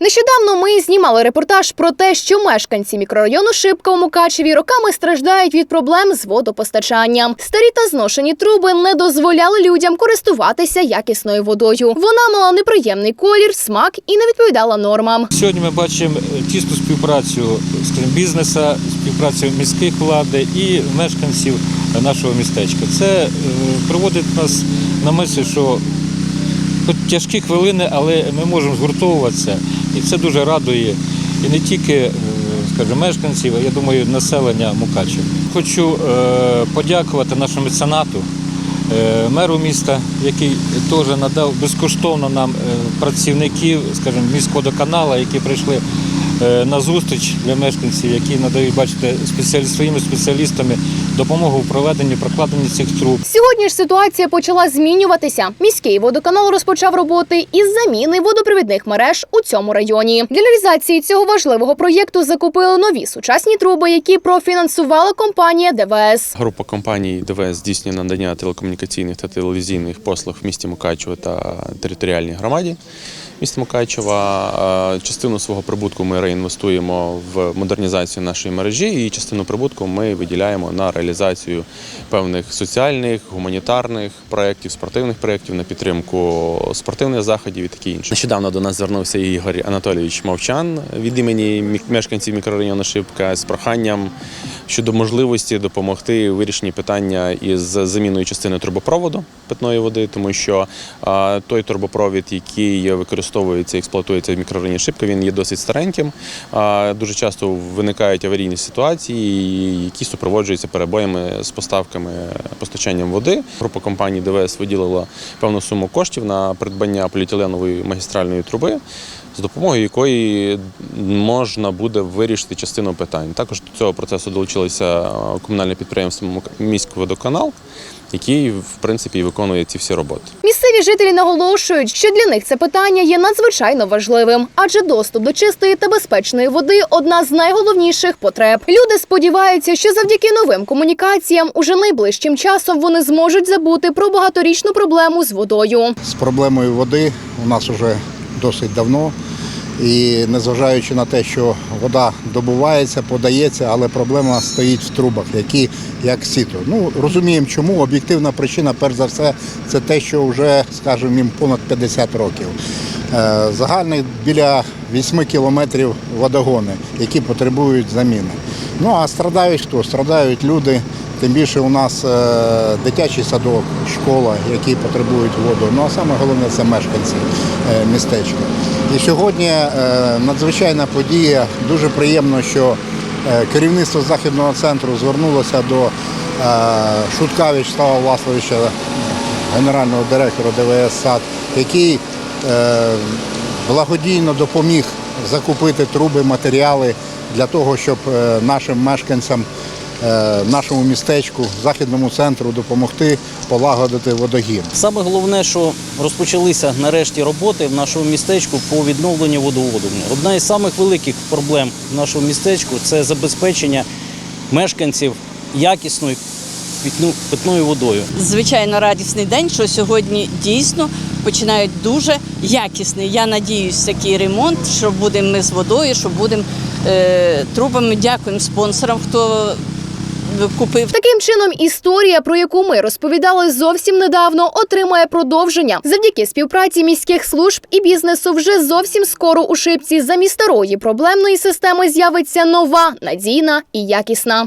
Нещодавно ми знімали репортаж про те, що мешканці мікрорайону Шипка у Мукачеві роками страждають від проблем з водопостачанням. Старі та зношені труби не дозволяли людям користуватися якісною водою. Вона мала неприємний колір, смак і не відповідала нормам. Сьогодні ми бачимо тісну співпрацю скажімо, бізнесу, співпрацю міських влади і мешканців нашого містечка. Це е, приводить нас на мисль, що хоч тяжкі хвилини, але ми можемо згуртовуватися, і це дуже радує і не тільки е, скажімо, мешканців, а я думаю, населення Мукачева. Хочу е, подякувати нашому меценату, е, меру міста, який теж надав безкоштовно нам працівників, скажімо, міськводоканала, які прийшли на зустріч для мешканців, які надають, бачите, спеціалі- своїми спеціалістами допомогу в проведенні прокладенні цих труб. Сьогодні ж ситуація почала змінюватися. Міський водоканал розпочав роботи із заміни водопровідних мереж у цьому районі. Для реалізації цього важливого проєкту закупили нові сучасні труби, які профінансувала компанія ДВС. Група компаній ДВС здійснює надання телекомунікаційних та телевізійних послуг в місті Мукачево та територіальній громаді міста Мукачева. Частину свого прибутку ми реінвестуємо в модернізацію нашої мережі, і частину прибутку ми виділяємо на реалізацію певних соціальних, гуманітарних проєктів, спортивних проєктів на підтримку спортивних заходів і таке інше. Нещодавно до нас звернувся Ігор Анатолійович Мовчан від імені мешканців мікрорайону Шипка з проханням щодо можливості допомогти у вирішенні питання із заміною частини трубопроводу питної води, тому що той трубопровід, який використовується і експлуатується в мікрорайоні Шипка, він є досить стареньким. Дуже часто виникають аварійні ситуації, які супроводжуються перебоями з поставками постачанням води. Група компаній ДВС виділила певну суму коштів на придбання поліетиленової магістральної труби з допомогою якої можна буде вирішити частину питань. Також до цього процесу долучилося е, комунальне підприємство «Мук- «Міськводоканал», який в принципі виконує ці всі роботи. Місцеві жителі наголошують, що для них це питання є надзвичайно важливим, адже доступ до чистої та безпечної води одна з найголовніших потреб. Люди сподіваються, що завдяки новим комунікаціям уже найближчим часом вони зможуть забути про багаторічну проблему з водою. з проблемою води у нас вже досить давно. І незважаючи на те, що вода добувається, подається, але проблема стоїть в трубах, які як сіто. Ну розуміємо, чому об'єктивна причина, перш за все, це те, що вже, скажімо, їм понад 50 років. Загальний біля 8 кілометрів водогони, які потребують заміни. Ну а страдають хто? Страдають люди. Тим більше у нас е, дитячий садок, школа, які потребують воду. Ну а саме головне це мешканці е, містечка. І сьогодні е, надзвичайна подія. Дуже приємно, що керівництво західного центру звернулося до е, Шутка Вячеслава Власовича, генерального директора ДВС САД, який благодійно допоміг закупити труби, матеріали для того, щоб е, нашим мешканцям, е, нашому містечку, західному центру допомогти полагодити водогін. Саме головне, що розпочалися нарешті роботи в нашому містечку по відновленню водоводу. Одна із самих великих проблем в нашому містечку це забезпечення мешканців якісною питною водою. звичайно радісний день, що сьогодні дійсно починають дуже якісний. Я надіюсь, такий ремонт, що будемо ми з водою, що будемо е, трубами. Дякуємо спонсорам, хто купив Таким чином, історія, про яку ми розповідали зовсім недавно, отримає продовження завдяки співпраці міських служб і бізнесу. Вже зовсім скоро у шипці замість старої проблемної системи з'явиться нова, надійна і якісна.